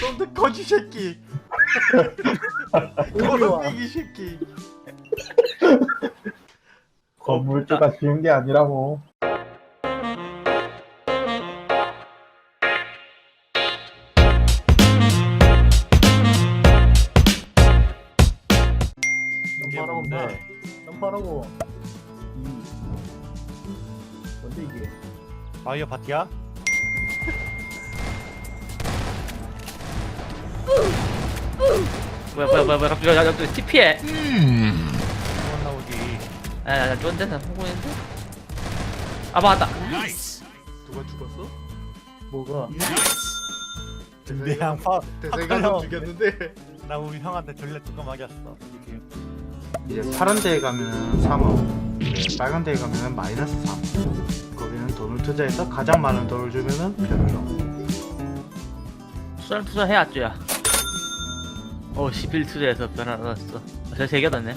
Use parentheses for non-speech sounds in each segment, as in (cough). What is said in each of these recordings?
넌데 거지 새끼. (laughs) 거렁뱅이 새끼. 건물주가 쉬운 게 아니라고. 이게 점프하라고 인마 뭔데? 점프하라고 뭔데 이게 마이어 파티야? 뭐야 뭐야 뭐야 뭐야. 갑자기 야, 야, 야, TP해 그만 나오지. 야야 쫀데 나? 성공했는데? 아 맞다. 누가 죽었어? 뭐가? 내 양파. 대세가 좀 죽였는데. 나 우리 형한테 졸래 뚜껑 맞았어. 이제 파란 데에 가면은 3억. 이제 빨간 데에 가면은 마이너스 3 거기는 돈을 투자해서 가장 많은 돈을 주면은 별로. 투자 투자 해야죠 야 어11 투자해서 변화 얻었어. 저세개 얻었네.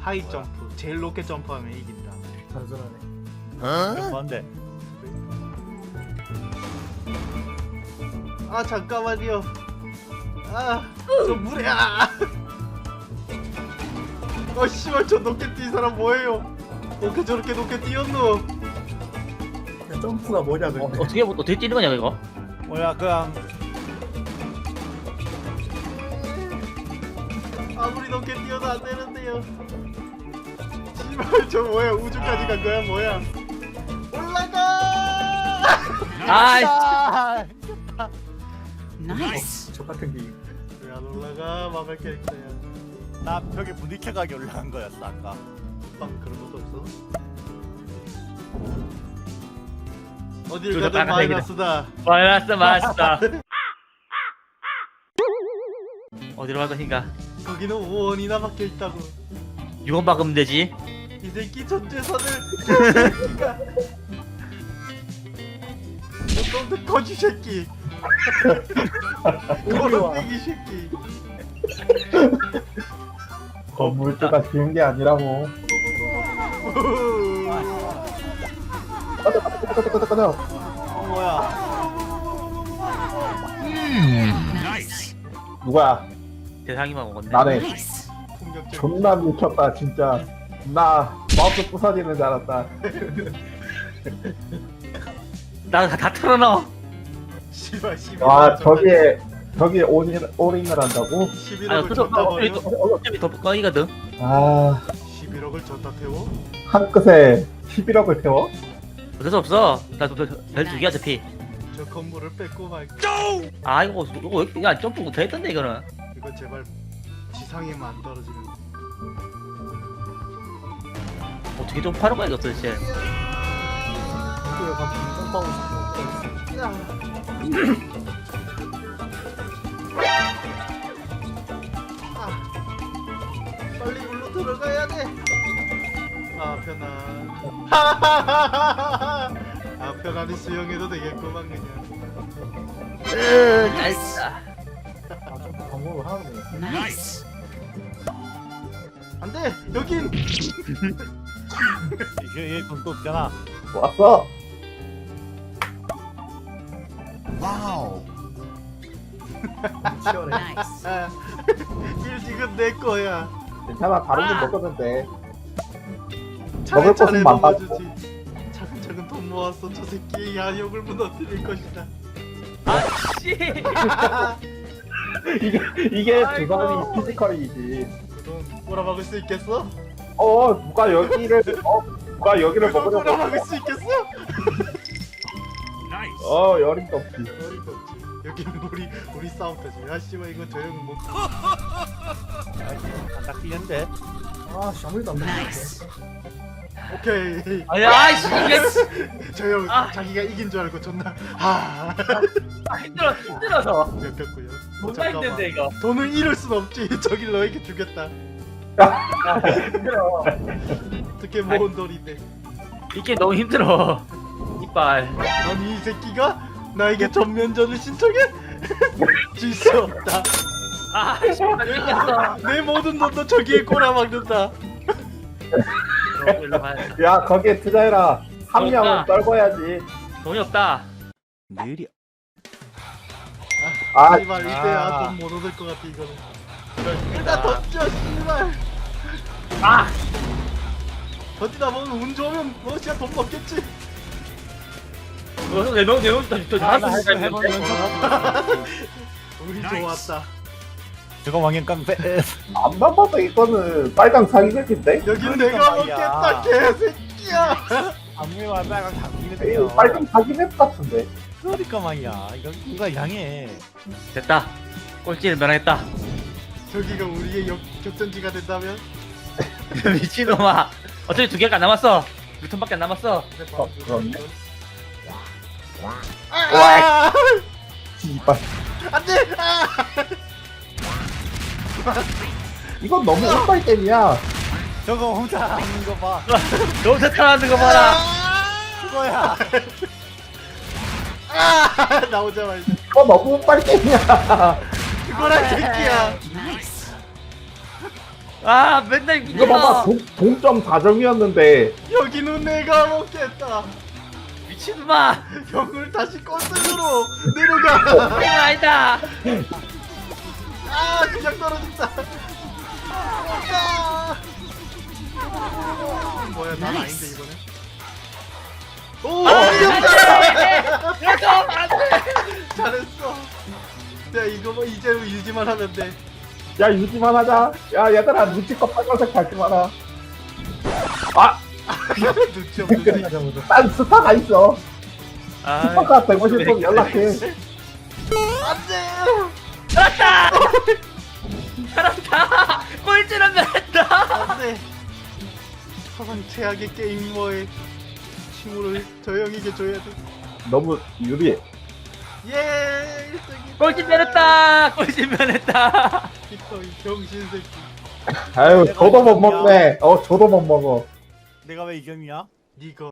하이 점프 제일 높게 점프하면 이긴다. 단순하네. 뭔데? 아 잠깐만요. 아저 물에 아 어, 씨발 저 높게 뛴 사람 뭐예요? 어떻게 저렇게 높게 뛰었노? 야, 점프가 뭐냐 어, 근데? 어떻게 어떻게 뛰는 거냐 이거? 뭐야 그냥 아무리 높게 뛰어도 안 되는데요. 씨발 저 뭐야? 우주까지 간 거야? 뭐야? 올라가! 아이 저 같은 게 왜 안 올라가? 마블 캐릭터야. 나 벽에 부딪혀가게 올라간 거였어 아까. 빵 그런 것도 없어? 어딜 가든 빨간색이다. 마이너스다. 마이너스 맛있다. (laughs) 어디로 갈 것인가 거기는 5원이나 박혀 있다고 6원 박으면 되지 이 새끼 전 재산을 이 새끼가 너놈들 거지 새끼 거렁뱅이 새끼 건물주가 쉬운 게 아니라고. 꺼져, 꺼져, 꺼져, 꺼져, 꺼져. 어, 뭐야? 누가 대상이만 먹었네. 나네. 공격적 존나 미쳤다, 진짜. 나 마우스 부서지는 줄 알았다. (laughs) 나다 다 털어넣어 씨발 씨발. 와, 저기에, 저기에 올인, 올인을 한다고? 11억을 아니 그래도 줬다 버려. 더- 어차피 더 꺼이거든. 아, 11억을 줬다 태워? 한 끝에 11억을 태워? 어쩔 수 없어. 나별두 개야 어차피. 저 건물을 뺏고 말까 아 이거 이거 왜 이렇게 야 점프 못해 있던데 이거는 이거 제발 지상에만 안 떨어지는 어떻게 좀 파는 거야 이거 도대체 학교에 가면 점프하고 싶어 빨리 물로 들어가야 돼. 아 편안. (laughs) 아 편안히 수영해도 되겠구만 그냥. 나이스 여긴 이게 얘 돈도 없잖아. 왔어! 치열해 아, 일찍은 내 거야. 괜찮아, 다른 건 먹어도 돼. 차례차례 먹을 것은 많다. 먹어주지. 차근차근 돈 모았어 저 새끼의 야욕을 무너뜨릴 것이다. 씨 (laughs) 이게, 이게 아이고. 주관이 피지컬이지. 꼬라박을 수 있겠어? 어, 누가 여기를, 어, 누가 여기를 먹으려고. 꼬라박을 수 있겠어? 어, 여림도 없지. 어림도 없지. 여기는 우리 우리 싸움터지. 야 씨발 이거 저 형은 뭐안 닦이는데. 아 씨 아무리도 안 되네 오케이. 아니 아이씨 이게 (laughs) 저형 아. 자기가 이긴 줄 알고 존나 아 아, 힘들어 힘들어서 몇겼고요. 뭔가 힘든데 이거 돈을 잃을 순 없지. (laughs) 저길 너에게 주겠다. 힘들어 어떻게 모은 돈인데? 이게 너무 힘들어 이빨 아니 이 새끼가 나에게 전면전을 신청해? (laughs) 질 수 없다. 아이씨 나 땡겼어 내 모든 돈도 저기에 꼬라박는다. 어, 일로 가야 야, 거기에 투자해라. 한. 명은 떨궈야지. 돈이 없다 느려. 아, 씨발 아. 이때야 돈못 얻을 것 같아 이거는 일단 던져 씨발 아! 던지다 보면 운 좋으면 뭐 진짜 돈 먹겠지 어, 네명 네명 더 아, 나 잘했어. 해본 연습. 운이 좋았다 저거 왕년 깡패. 안만 봐도 이거는 빨강 사기백인데? 여긴 그러니까 내가 말이야. 먹겠다 개새끼야 안무만 빨간 당기는 에이, 데요. 빨강 사기백 같은데? 그러니까 말이야. 이거 누가 양해. 됐다. 꼴찌를 면하겠다. 저기가 우리의 역, 격전지가 된다면 (laughs) 미친놈아. 어차피 두 개가 안 남았어. 루턴밖에 안 남았어. 어, 그렇네. 아! 씨발. 안돼! 아! 이건 너무 운빨템이야. 저거 혼자 하는 거 봐. (laughs) 너무 잘하는 거 봐라. 그거야. 아! 나오자마자 이거 너무 운빨템이야. 그거라 새끼야 아, 맨날 이거 봐봐. 동, 동점 4점이었는데. 여기는 내가 먹겠다 미친놈아. 형을 다시 꼴등으로 내려가 이거 아니다. 아 그냥 떨어진다 아! 뭐야 난 아닌데 이번에 오 이겼다 그래서 안 돼. 잘했어 야 이거 뭐 이제 유지만 하면 돼 야, 유지만 하자. 야, 얘들아, 눈치껏 빨간색 밟지 마라. 아, (laughs) 눈치 없는 보자. 난 스타가 있어. 아, 되고 싶으면 연락해. 안돼 살았다. 살았다. 꼴찌는 면했다. 안돼 가장 최악의 게이머의 힘을 저 형에게 줘야 돼 너무 유리해. 예! 1등이 꼴찌 면했다. 꼴찌 면했다. 빅터이 병신새끼 아유, 저도 못 먹네. 어, 저도 못 먹어. 내가 왜 이겸이야? 니거